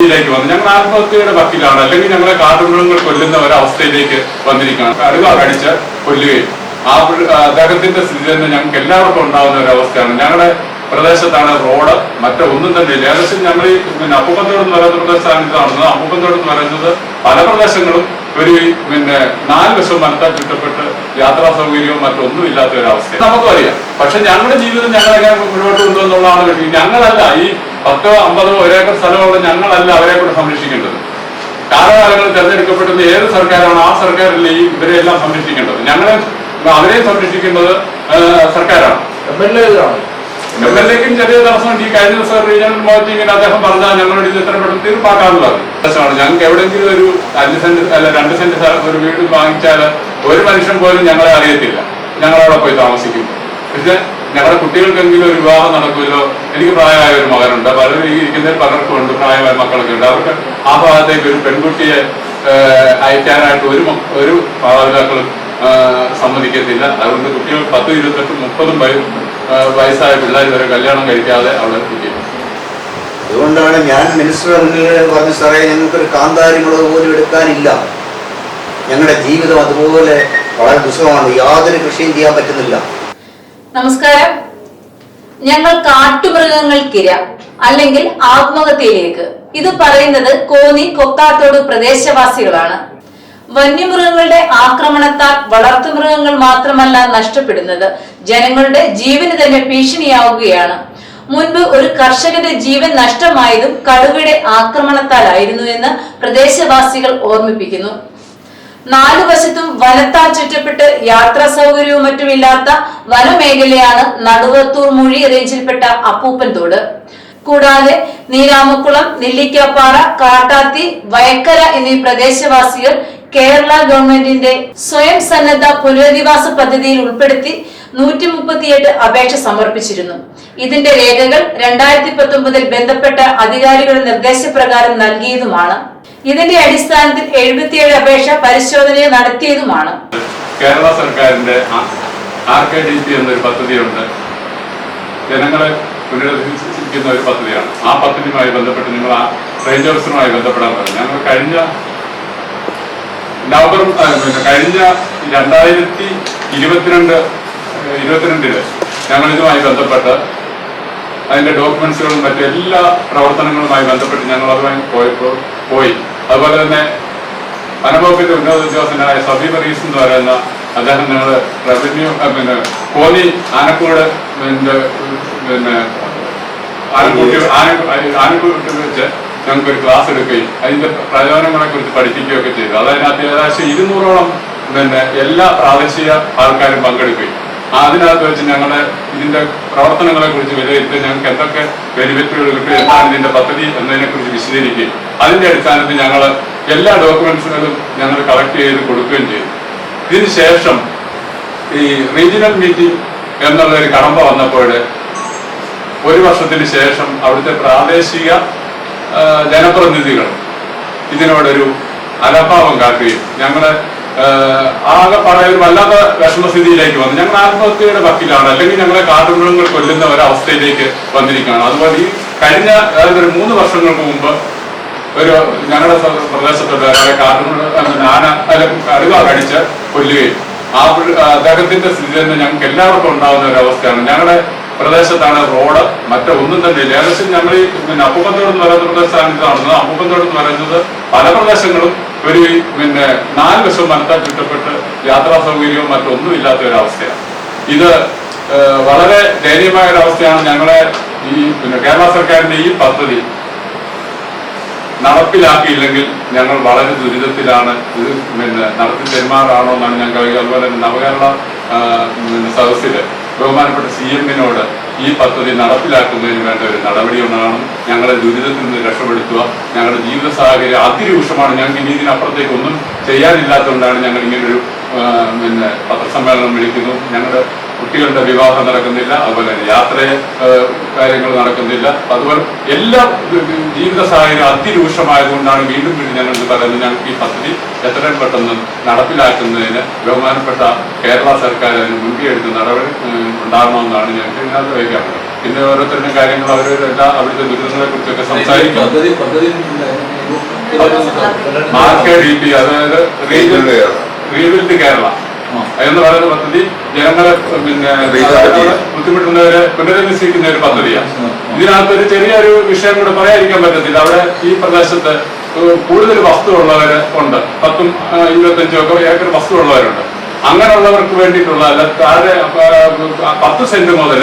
ിലേക്ക് വന്നു. ഞങ്ങൾ ആത്മഹത്യയുടെ വക്കിലാണ്. അല്ലെങ്കിൽ ഞങ്ങളെ കാട്ടുമൃഗങ്ങൾ കൊല്ലുന്ന ഒരവസ്ഥയിലേക്ക് വന്നിരിക്കുകയാണ്. കടുക കടിച്ച് കൊല്ലുകയും ആ അദ്ദേഹത്തിന്റെ സ്ഥിതി തന്നെ ഞങ്ങൾക്ക് എല്ലാവർക്കും ഉണ്ടാകുന്ന ഒരു അവസ്ഥയാണ് ഞങ്ങളുടെ പ്രദേശത്താണ് റോഡ്. മറ്റൊന്നും തന്നെ ഇല്ല. ഏകദേശം ഞങ്ങൾ ഈ പിന്നെ അപ്പുപന്തോട് എന്ന് പറയുന്ന പ്രദേശത്താണ് ഇത് നടന്നത് എന്ന് പറയുന്നത് പല പ്രദേശങ്ങളും ഒരു പിന്നെ നാല് വശവും മനത്താൽ ചുറ്റപ്പെട്ട് യാത്രാ സൗകര്യവും മറ്റൊന്നും ഇല്ലാത്ത ഒരു അവസ്ഥ നമുക്കും അറിയാം പക്ഷെ ഞങ്ങളുടെ ജീവിതം ഞങ്ങളെങ്ങനെ മുന്നോട്ട് കൊണ്ടുവന്നുള്ളതാണ് ഞങ്ങളല്ല ഈ പത്തോ അമ്പതോ ഒരേക്കർ സ്ഥലമുള്ള ഞങ്ങളല്ല അവരെ കൂടെ സംരക്ഷിക്കേണ്ടത്. കാലകാലങ്ങളിൽ തെരഞ്ഞെടുക്കപ്പെടുന്ന ഏത് സർക്കാരാണ് ആ സർക്കാരിലെ ഈ ഇവരെല്ലാം സംരക്ഷിക്കേണ്ടത്. ഞങ്ങളെ അവരെ സംരക്ഷിക്കേണ്ടത് ആ, സർക്കാരാണ്. എം എൽ എ എൽ എക്കും ചെറിയ തടസ്സമുണ്ട് ഈ കഴിഞ്ഞ ദിവസം റീജിയണൽ മോറ്റിങ്ങിൽ അദ്ദേഹം പറഞ്ഞാൽ ഞങ്ങളുടെ ഇത് എത്ര പെട്ടെന്ന് തീർപ്പാക്കാനുള്ളത്. പ്രശ്നമാണ് ഞങ്ങൾക്ക് എവിടെയെങ്കിലും ഒരു അഞ്ച് സെന്റ് അല്ല രണ്ട് സെന്റ് ഒരു വീട് വാങ്ങിച്ചാൽ ഒരു മനുഷ്യൻ പോലും ഞങ്ങളെ അറിയത്തില്ല. ഞങ്ങളവിടെ പോയി താമസിക്കും. പക്ഷെ ഞങ്ങളുടെ കുട്ടികൾക്കെങ്കിലും ഒരു വിവാഹം നടക്കുമല്ലോ? എനിക്ക് പ്രായമായ ഒരു മകനുണ്ട്. പലരും ഈ ഇരിക്കുന്നതിൽ പലർക്കും ഉണ്ട് പ്രായമായ മക്കളൊക്കെ ഉണ്ട് അവർക്ക് ആ ഭാഗത്തേക്ക് ഒരു പെൺകുട്ടിയെ അയക്കാനായിട്ട് ഒരു ഒരു മാതാപിതാക്കളും സമ്മതിക്കത്തില്ല. അതുകൊണ്ട് കുട്ടികൾ പത്തും ഇരുപത്തെട്ടും മുപ്പതും വയസ്സും വയസ്സായ പിള്ളേർ വരെ കല്യാണം കഴിക്കാതെ അവിടെ ഇരിക്കും. അതുകൊണ്ടാണ് ഞാൻ മിനിസ്റ്റർ പറഞ്ഞ സാറേ ഞങ്ങൾക്കൊരു കാന്താരി മുളക് പോലും എടുക്കാനില്ല. ഞങ്ങളുടെ ജീവിതം അതുപോലെ വളരെ ദുസ്സഹമാണ്. യാതൊരു കൃഷിയും ചെയ്യാൻ പറ്റുന്നില്ല. നമസ്കാരം. ഞങ്ങൾ കാട്ടുമൃഗങ്ങൾക്കിര അല്ലെങ്കിൽ ആത്മഹത്യയിലേക്ക്. ഇത് പറയുന്നത് കോന്നി കൊക്കാത്തോട് പ്രദേശവാസികളാണ്. വന്യമൃഗങ്ങളുടെ ആക്രമണത്താൽ വളർത്തുമൃഗങ്ങൾ മാത്രമല്ല നഷ്ടപ്പെടുന്നത്. ജനങ്ങളുടെ ജീവന് തന്നെ ഭീഷണിയാവുകയാണ്. മുൻപ് ഒരു കർഷകന്റെ ജീവൻ നഷ്ടമായതും കടുവയുടെ ആക്രമണത്താലായിരുന്നു എന്ന് പ്രദേശവാസികൾ ഓർമ്മിപ്പിക്കുന്നു. നാലു വശത്തും വനത്താൽ ചുറ്റപ്പെട്ട് യാത്രാ സൗകര്യവും മറ്റുമില്ലാത്ത വനമേഖലയാണ് നടുവത്തൂർ മുഴി റേഞ്ചിൽപ്പെട്ട അപ്പൂപ്പൻ തോട് കൂടാതെ നീരാമക്കുളം നെല്ലിക്കാപ്പാറ കാട്ടാത്തി വയക്കര എന്നീ പ്രദേശവാസികൾ കേരള ഗവൺമെന്റിന്റെ സ്വയം സന്നദ്ധ പുനരധിവാസ പദ്ധതിയിൽ ഉൾപ്പെടുത്തി നൂറ്റി മുപ്പത്തിയെട്ട് അപേക്ഷ സമർപ്പിച്ചിരുന്നു. ഇതിന്റെ രേഖകൾ രണ്ടായിരത്തി പത്തൊമ്പതിൽ ബന്ധപ്പെട്ട അധികാരികളുടെ നിർദ്ദേശപ്രകാരം നൽകിയതുമാണ്. ഇതിന്റെ അടിസ്ഥാനത്തിൽ എഴുപത്തിയേഴ് അപേക്ഷ പരിശോധന നടത്തിയതുമാണ്. കേരള സർക്കാരിന്റെ എന്നൊരു പദ്ധതിയുണ്ട്. ജനങ്ങളെ പുനരധിവസിക്കുന്ന ഒരു പദ്ധതിയാണ്. ആ പദ്ധതിയുമായി ബന്ധപ്പെട്ട് നിങ്ങൾ ആ റേഞ്ച് ഓഫീസറുമായി ബന്ധപ്പെടാൻ പറഞ്ഞു. ഞങ്ങൾ കഴിഞ്ഞ നവംബർ കഴിഞ്ഞ രണ്ടായിരത്തി ഇരുപത്തിരണ്ട് ഇരുപത്തിരണ്ടിൽ ഞങ്ങൾ ഇതുമായി ബന്ധപ്പെട്ട് അതിന്റെ ഡോക്യുമെന്റ്സുകളും മറ്റു എല്ലാ പ്രവർത്തനങ്ങളുമായി ബന്ധപ്പെട്ട് ഞങ്ങൾ അതുമായി പോയപ്പോൾ പോയി. അതുപോലെ തന്നെ വനംവകുപ്പിന്റെ ഉന്നത ഉദ്യോഗസ്ഥനായ സബീബ് റീസ് എന്ന് പറയുന്ന അദ്ദേഹം ഞങ്ങൾ റവന്യൂ പിന്നെ കോന്നി ആനക്കോട് പിന്നെ പിന്നെ ആനക്കൂട്ടി വെച്ച് ഞങ്ങൾക്ക് ഒരു ക്ലാസ് എടുക്കുകയും അതിന്റെ പ്രയോജനങ്ങളെ കുറിച്ച് പഠിപ്പിക്കുകയൊക്കെ ചെയ്തു. അതായത് അതിനകത്ത് ഏകദേശം ഇരുന്നൂറോളം പിന്നെ എല്ലാ പ്രാദേശിക ആൾക്കാരും പങ്കെടുക്കുകയും അതിനകത്ത് വെച്ച് ഞങ്ങളുടെ ഇതിന്റെ പ്രവർത്തനങ്ങളെ കുറിച്ച് വിലയിരുത്തി ഞങ്ങൾക്ക് എന്തൊക്കെ ബെനിഫിറ്റുകൾ കിട്ടും എന്താണ് ഇതിന്റെ പദ്ധതി എന്നതിനെ കുറിച്ച് വിശദീകരിക്കുകയും അതിന്റെ അടിസ്ഥാനത്തിൽ ഞങ്ങൾ എല്ലാ ഡോക്യുമെന്റ്സുകളും ഞങ്ങൾ കളക്ട് ചെയ്ത് കൊടുക്കുകയും ചെയ്തു. ഇതിനുശേഷം ഈ റീജിയണൽ മീറ്റിംഗ് എന്നുള്ള ഒരു കടമ്പ വന്നപ്പോൾ ഒരു വർഷത്തിന് ശേഷം അവിടുത്തെ പ്രാദേശിക ജനപ്രതിനിധികൾ ഇതിനോടൊരു അലഭാവം കാട്ടുകയും ഞങ്ങൾ ആ, ആകെ പാടെ ഒരു വല്ലാത്ത വിഷമസ്ഥിതിയിലേക്ക് വന്നു. ഞങ്ങൾ ആത്മഹത്യയുടെ വക്കിലാണ്. അല്ലെങ്കിൽ ഞങ്ങളെ കാട്ടുമൃഗങ്ങൾ കൊല്ലുന്ന ഒരവസ്ഥയിലേക്ക് വന്നിരിക്കുകയാണ്. അതുപോലെ ഈ കഴിഞ്ഞ ഒരു മൂന്ന് വർഷങ്ങൾക്ക് മുമ്പ് ഒരു ഞങ്ങളുടെ പ്രദേശത്തുള്ള കാട്ടുമൃഗ ആന അല്ല കടുവ കടിച്ച് കൊല്ലുകയും ആ അദ്ദേഹത്തിന്റെ സ്ഥിതി തന്നെ ഞങ്ങൾക്ക് എല്ലാവർക്കും ഉണ്ടാകുന്ന ഒരു അവസ്ഥയാണ് ഞങ്ങളുടെ പ്രദേശത്താണ് റോഡ് മറ്റൊന്നും തന്നെ ഏകദേശം ഞങ്ങൾ ഈ പിന്നെ എന്ന് പറയുന്ന പ്രദേശത്താണ് ഇത് നടന്നത്. അപ്പുപന്തോട് എന്ന് പറയുന്നത് പല പ്രദേശങ്ങളും ഒരു പിന്നെ നാല് ലക്ഷം മനത്താൽ ചുറ്റപ്പെട്ട് യാത്രാ സൗകര്യവും മറ്റൊന്നും ഇല്ലാത്ത ഒരു അവസ്ഥയാണ് ഇത് വളരെ ദയനീയമായ ഒരു അവസ്ഥയാണ് ഞങ്ങളെ ഈ പിന്നെ കേരള സർക്കാരിന്റെ ഈ പദ്ധതി നടപ്പിലാക്കിയില്ലെങ്കിൽ ഞങ്ങൾ വളരെ ദുരിതത്തിലാണ്. ഇത് പിന്നെ നടത്തി പെരുമാറാണോ എന്നാണ് ഞങ്ങൾ അതുപോലെ നവകേരള സദസ്സിൽ ബഹുമാനപ്പെട്ട സി എമ്മിനോട് ഈ പദ്ധതി നടപ്പിലാക്കുന്നതിന് വേണ്ട ഒരു നടപടി ഉണ്ടാകണം ഞങ്ങളെ ദുരിതത്തിൽ നിന്ന് രക്ഷപ്പെടുത്തുക. ഞങ്ങളുടെ ജീവിത സാഹചര്യം അതിരൂക്ഷമാണ്. ഞങ്ങൾക്ക് ഇനി ഇതിനപ്പുറത്തേക്ക് ഒന്നും ചെയ്യാനില്ലാത്തതുകൊണ്ടാണ് ഞങ്ങൾ ഇങ്ങനൊരു പിന്നെ പത്രസമ്മേളനം വിളിക്കുന്നു. ഞങ്ങളുടെ കുട്ടികളുടെ വിവാഹം നടക്കുന്നില്ല അതുപോലെ തന്നെ യാത്ര കാര്യങ്ങൾ നടക്കുന്നില്ല. അതുപോലെ എല്ലാ ജീവിത സാഹചര്യം അതിരൂക്ഷമായതുകൊണ്ടാണ് വീണ്ടും വീണ്ടും ഞങ്ങൾ പറയുന്നത് ഞങ്ങൾക്ക് ഈ പദ്ധതി എത്രയും പെട്ടെന്ന് നടപ്പിലാക്കുന്നതിന് ബഹുമാനപ്പെട്ട കേരള സർക്കാർ അതിന് മുൻകൈ എടുത്ത് നടപടി ഉണ്ടാകണമെന്നാണ് ഞങ്ങൾക്ക് ഇതിനകത്ത് വയ്ക്കാറുള്ളത് പിന്നെ ഓരോരുത്തരുടെ കാര്യങ്ങൾ അവരവരെല്ലാം അവിടുത്തെ ദുരിതങ്ങളെ കുറിച്ചൊക്കെ സംസാരിക്കും. ഡി പി അതായത് കേരള. എന്ന് പറയുന്ന പദ്ധതി ജനങ്ങളെ പിന്നെ. ബുദ്ധിമുട്ടുന്നവരെ പുനരന്വേഷിക്കുന്ന ഒരു പദ്ധതിയാണ്. ഇതിനകത്ത് ഒരു ചെറിയൊരു വിഷയം കൂടെ പറയാതിരിക്കാൻ പറ്റത്തില്ല. അവിടെ ഈ പ്രദേശത്ത് കൂടുതൽ വസ്തു ഉള്ളവര് ഉണ്ട്. പത്തും ഇരുപത്തഞ്ചും ഒക്കെ ഏക്കർ വസ്തു ഉള്ളവരുണ്ട് അങ്ങനെയുള്ളവർക്ക് വേണ്ടിയിട്ടുള്ള അല്ല താഴെ പത്ത് സെന്റ് മുതൽ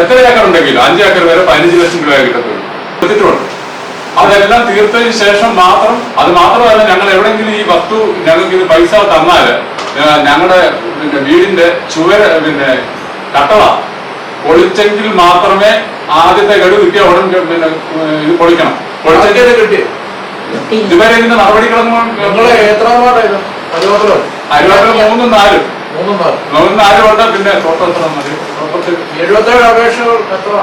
എത്ര ഏക്കർ ഉണ്ടെങ്കിലും അഞ്ച് ഏക്കർ വരെ പതിനഞ്ച് ലക്ഷം രൂപ കിട്ടത്തുള്ളൂ. കൊടുത്തിട്ടുണ്ട്. അതെല്ലാം തീർത്തതിന് ശേഷം മാത്രം അത് മാത്രമല്ല ഞങ്ങൾ എവിടെയെങ്കിലും ഈ വസ്തു ഞങ്ങൾക്ക് ഇത് പൈസ തന്നാൽ ഞങ്ങളുടെ പിന്നെ വീടിന്റെ ചുവര പിന്നെ കട്ടള. പൊളിച്ചെങ്കിൽ മാത്രമേ ആദ്യത്തെ ഗഡു കിട്ടിയ ഉടൻ പിന്നെ ഇത് പൊളിക്കണം. പൊളിച്ചെങ്കിൽ കിട്ടി. ഇതുവരെ ഇതിന്റെ വാർഡായത് അരുവാട്ടിൽ മൂന്നും നാലും. മൂന്നും നാലും. ഉണ്ട് പിന്നെ തോട്ടത്തിൽ എഴുപത്തേഴ് അപേക്ഷകൾ എത്ര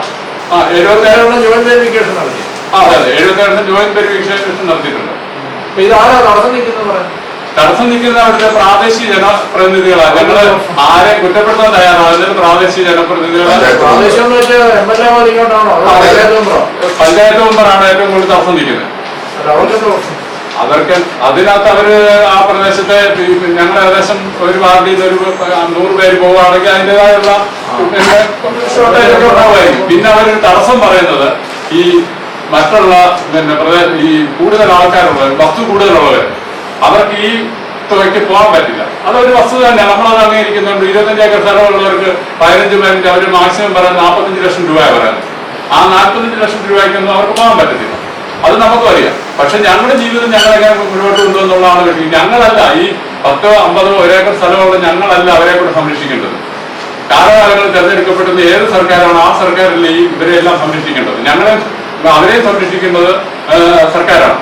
ആ എഴുപത്തേഴ്. ഏഴെണ്ണം ജോയിന്റ് വെരിഫിക്കേഷൻ നടത്തി? ആ അതെ അതെ. എഴുപത്തേഴ് ജോയിന്റ് വെരിഫിക്കേഷൻ നടത്തിയിട്ടുണ്ട്. ഇത് ആരാ നടന്നു നിൽക്കുന്നത് പറയാം? തടസ്സം നിൽക്കുന്ന അവിടുത്തെ പ്രാദേശിക ജനപ്രതിനിധികളാണ്. ഞങ്ങൾ ആരെ കുറ്റപ്പെടുത്താൻ തയ്യാറാണ്. പ്രാദേശിക ജനപ്രതിനിധികളാണ്. പഞ്ചായത്ത് മെമ്പറാണ് ഏറ്റവും കൂടുതൽ തടസ്സം നിൽക്കുന്നത്. അവർക്ക് അതിനകത്ത് അവർ ആ പ്രദേശത്തെ ഞങ്ങളുടെ ഏകദേശം ഒരു പാർട്ടിയിൽ ഒരു നൂറ് പേര് പോവുകയാണെങ്കിൽ അതിന്റെതായുള്ള പിന്നെ അവർ അവർ തടസ്സം പറയുന്നത് ഈ മറ്റുള്ള പിന്നെ ഈ കൂടുതൽ ആൾക്കാരുള്ളവർ വസ്തു കൂടുതലുള്ളവർ അവർക്ക് ഈ തുകയ്ക്ക് പോകാൻ പറ്റില്ല. അതൊരു വസ്തുത തന്നെ. നമ്മളത് അംഗീകരിക്കുന്നുണ്ട്. ഇരുപത്തഞ്ച് ഏക്കർ സ്ഥലമുള്ളവർക്ക് പതിനഞ്ച് പേരിന്റെ അവർ മാക്സിമം പറയുന്നത് നാൽപ്പത്തഞ്ച് ലക്ഷം രൂപയാണ് പറയുന്നത്. ആ നാൽപ്പത്തഞ്ച് ലക്ഷം രൂപയ്ക്കൊന്നും അവർക്ക് പോകാൻ പറ്റത്തില്ല. അത് നമുക്കും അറിയാം. പക്ഷെ ഞങ്ങളുടെ ജീവിതം ഞങ്ങളെങ്ങനെ മുന്നോട്ട് കൊണ്ടുവന്നുള്ളതാണ് വിഷയം ഞങ്ങളല്ല ഈ പത്തോ അമ്പതോ ഒരേക്കർ സ്ഥലമുള്ള ഞങ്ങളല്ല അവരെ കൂടെ സംരക്ഷിക്കേണ്ടത്. കാലകാലങ്ങളിൽ തെരഞ്ഞെടുക്കപ്പെടുന്ന ഏത് സർക്കാരാണ് ആ സർക്കാരിലെ ഈ ഇവരെല്ലാം സംരക്ഷിക്കേണ്ടത്. ഞങ്ങളെ അവരെ സംരക്ഷിക്കേണ്ടത് സർക്കാരാണ്.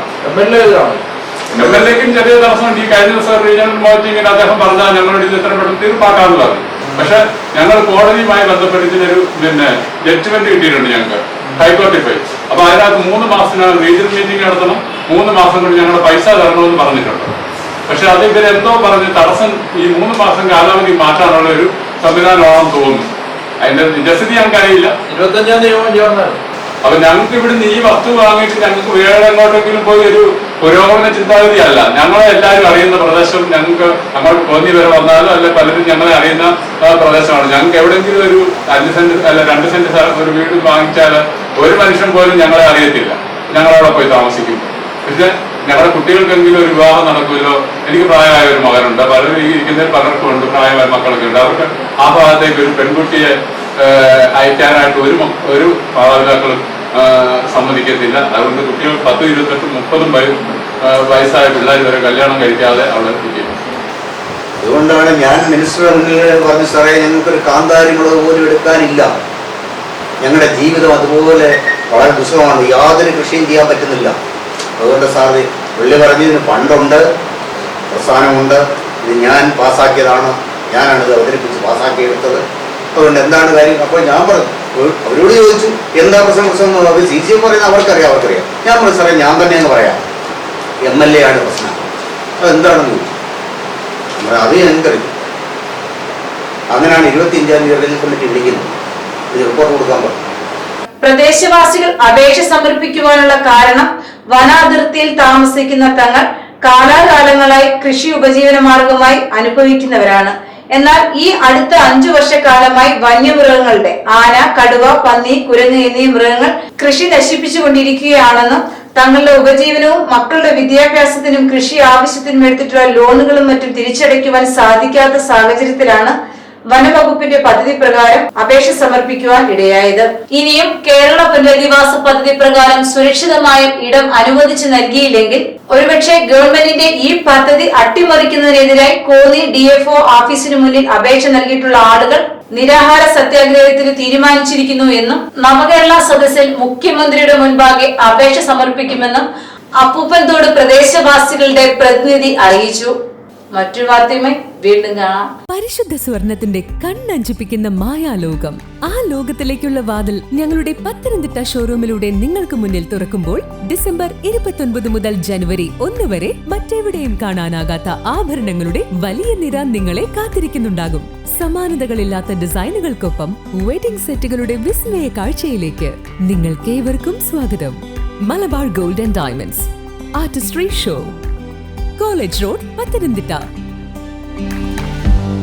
എം എൽ എക്കും ചെറിയ തടസ്സമുണ്ട്. ഈ കഴിഞ്ഞ ദിവസം റീജിയണൽ മോറ്റിങ്ങിൽ അദ്ദേഹം പറഞ്ഞാൽ ഞങ്ങളുടെ ഇത് എത്ര പെട്ടെന്ന് തീർപ്പാക്കാമെന്ന് പക്ഷെ ഞങ്ങൾ കോടതിയുമായി ബന്ധപ്പെട്ട് ഇതിനൊരു പിന്നെ ജഡ്ജ്മെന്റ് കിട്ടിയിട്ടുണ്ട് ഞങ്ങൾക്ക്. ഹൈക്കോടതി പോയി. അപ്പൊ അതിനകത്ത് മൂന്ന് മാസത്തിനകം റീജിയണൽ മീറ്റിംഗ് നടത്തണം. മൂന്ന് മാസം കൊണ്ട് ഞങ്ങളുടെ പൈസ തരണമെന്ന് പറഞ്ഞിട്ടുണ്ട്. പക്ഷെ അത് ഇവരെന്തോ പറഞ്ഞ് തടസ്സം ഈ മൂന്ന് മാസം കാലാവധി മാറ്റാനുള്ള ഒരു സംവിധാനമാണെന്ന് തോന്നുന്നു. അതിന്റെ നിജസ്ഥിതി ഞങ്ങൾക്കറിയില്ല ഇരുപത്തഞ്ചാം തീയതി അപ്പൊ ഞങ്ങൾക്ക് ഇവിടുന്ന് ഈ വസ്തു വാങ്ങിയിട്ട് ഞങ്ങൾക്ക് വേറെ എങ്ങോട്ടെങ്കിലും പോയി ഒരു പുരോഗമന ചിന്താഗതി അല്ല ഞങ്ങളെ എല്ലാവരും അറിയുന്ന പ്രദേശം ഞങ്ങൾക്ക് അങ്ങോട്ട് കോന്നി വരെ വന്നാലും അല്ലെ പലരും ഞങ്ങളെ അറിയുന്ന പ്രദേശമാണ്. ഞങ്ങൾക്ക് എവിടെയെങ്കിലും ഒരു അഞ്ച് സെന്റ് അല്ല രണ്ട് സെന്റ് ഒരു വീട് വാങ്ങിച്ചാൽ ഒരു മനുഷ്യൻ പോലും ഞങ്ങളെ അറിയത്തില്ല. ഞങ്ങളവിടെ പോയി താമസിക്കും. പക്ഷെ ഞങ്ങളുടെ കുട്ടികൾക്കെങ്കിലും ഒരു വിവാഹം നടക്കുമല്ലോ. എനിക്ക് പ്രായമായ ഒരു മകനുണ്ട്. പലരും ഈ ഇരിക്കുന്നതിൽ പലർക്കും ഉണ്ട് പ്രായമായ മക്കളൊക്കെ ഉണ്ട്. അവർക്ക് ആ ഭാഗത്തേക്ക് ഒരു പെൺകുട്ടിയെ അയക്കാനായിട്ട് ഒരു ഒരു മാതാപിതാക്കളും സമ്മതിക്കത്തില്ല. അതുകൊണ്ട് കുട്ടികൾ പത്ത് ഇരുപത്തെട്ട് മുപ്പതും വയ- വയസ്സായ പിള്ളേർ വരെ കല്യാണം കഴിക്കാതെ അവിടെ ഇരിക്കും. അതുകൊണ്ടാണ് ഞാൻ മിനിസ്റ്റർ പറഞ്ഞു സാറേ ഞങ്ങൾക്കൊരു കാന്താരിമുളക് പോലും എടുക്കാനില്ല. ഞങ്ങളുടെ ജീവിതം അതുപോലെ വളരെ ദുസ്സഹമാണ്. യാതൊരു കൃഷിയും ചെയ്യാൻ പറ്റുന്നില്ല. അതുകൊണ്ട് സാറ് പുള്ളി പറഞ്ഞതിന് ഫണ്ടുണ്ട് പ്രസ്ഥാനമുണ്ട്. ഇത് ഞാൻ പാസ്സാക്കിയതാണ്. ഞാനാണിത് അവതരിപ്പിച്ച് പാസ്സാക്കിയെടുത്തത്. അതുകൊണ്ട് എന്താണ് കാര്യം? അപ്പോൾ ഞാൻ പറഞ്ഞു അവരോട് ചോദിച്ചു എന്താ പ്രശ്നം പ്രശ്നം? എന്ന് സി സി എം പറയുന്നത് അവർക്കറിയാം അവർക്കറിയാം. ഞാൻ പറഞ്ഞു സാറേ ഞാൻ തന്നെ എന്ന് പറയാം. എം എൽ എ ആണ് പ്രശ്നം. അതെന്താണെന്ന് ചോദിച്ചു. അത് ഞങ്ങൾക്കറിയും അങ്ങനെയാണ് ഇരുപത്തി അഞ്ചാം തീയതി കമ്മിറ്റി വിളിക്കുന്നത്. ഇത് റിപ്പോർട്ട് കൊടുക്കാൻ പറഞ്ഞു. പ്രദേശവാസികൾ അപേക്ഷ സമർപ്പിക്കുവാനുള്ള കാരണം വനാതിർത്തിയിൽ താമസിക്കുന്ന തങ്ങൾ കാലാകാലങ്ങളായി കൃഷി ഉപജീവന മാർഗമായി അനുഭവിക്കുന്നവരാണ്. എന്നാൽ ഈ അടുത്ത അഞ്ചു വർഷക്കാലമായി വന്യമൃഗങ്ങളുടെ ആന കടുവ പന്നി കുരങ്ങ് എന്നീ മൃഗങ്ങൾ കൃഷി നശിപ്പിച്ചുകൊണ്ടിരിക്കുകയാണെന്നും തങ്ങളുടെ ഉപജീവനവും മക്കളുടെ വിദ്യാഭ്യാസത്തിനും കൃഷി ആവശ്യത്തിനും എടുത്തിട്ടുള്ള ലോണുകളും മറ്റും തിരിച്ചടയ്ക്കുവാൻ സാധിക്കാത്ത സാഹചര്യത്തിലാണ് വനവകുപ്പിന്റെ പദ്ധതി പ്രകാരം അപേക്ഷ സമർപ്പിക്കുവാൻ ഇടയായത്. ഇനിയും കേരള പുനരധിവാസ പദ്ധതി പ്രകാരം സുരക്ഷിതമായ ഇടം അനുവദിച്ചു നൽകിയില്ലെങ്കിൽ ഒരുപക്ഷെ ഗവൺമെന്റിന്റെ ഈ പദ്ധതി അട്ടിമറിക്കുന്നതിനെതിരായി കോന്നി ഡിഎഫ്ഒ ഓഫീസിന് മുന്നിൽ അപേക്ഷ നൽകിയിട്ടുള്ള ആളുകൾ നിരാഹാര സത്യാഗ്രഹത്തിന് തീരുമാനിച്ചിരിക്കുന്നു എന്നും നവകേരള സദസ്സിൽ മുഖ്യമന്ത്രിയുടെ മുൻപാകെ അപേക്ഷ സമർപ്പിക്കുമെന്നും അപ്പൂപ്പൻതോട് പ്രദേശവാസികളുടെ പ്രതിനിധി അറിയിച്ചു. മറ്റൊരു വാർത്തയുമായി വീണ്ടും കാണാം. പരിശുദ്ധ സ്വർണത്തിന്റെ കണ്ണഞ്ചിപ്പിക്കുന്ന മായാലോകം. ആ ലോകത്തിലേക്കുള്ള വാതിൽ ഞങ്ങളുടെ പത്തനംതിട്ട ഷോറൂമിലൂടെ നിങ്ങൾക്ക് മുന്നിൽ തുറക്കുമ്പോൾ ഡിസംബർ ഇരുപത്തൊൻപത് മുതൽ ജനുവരി ഒന്ന് വരെ മറ്റെവിടെയും കാണാനാകാത്ത ആഭരണങ്ങളുടെ വലിയ നിര നിങ്ങളെ കാത്തിരിക്കുന്നുണ്ടാകും. സമാനതകളില്ലാത്ത ഡിസൈനുകൾക്കൊപ്പം വെഡിംഗ് സെറ്റുകളുടെ വിസ്മയ കാഴ്ചയിലേക്ക് നിങ്ങൾക്കേവർക്കും സ്വാഗതം. Malabar golden diamonds. Artistry show. College road Pathanamthitta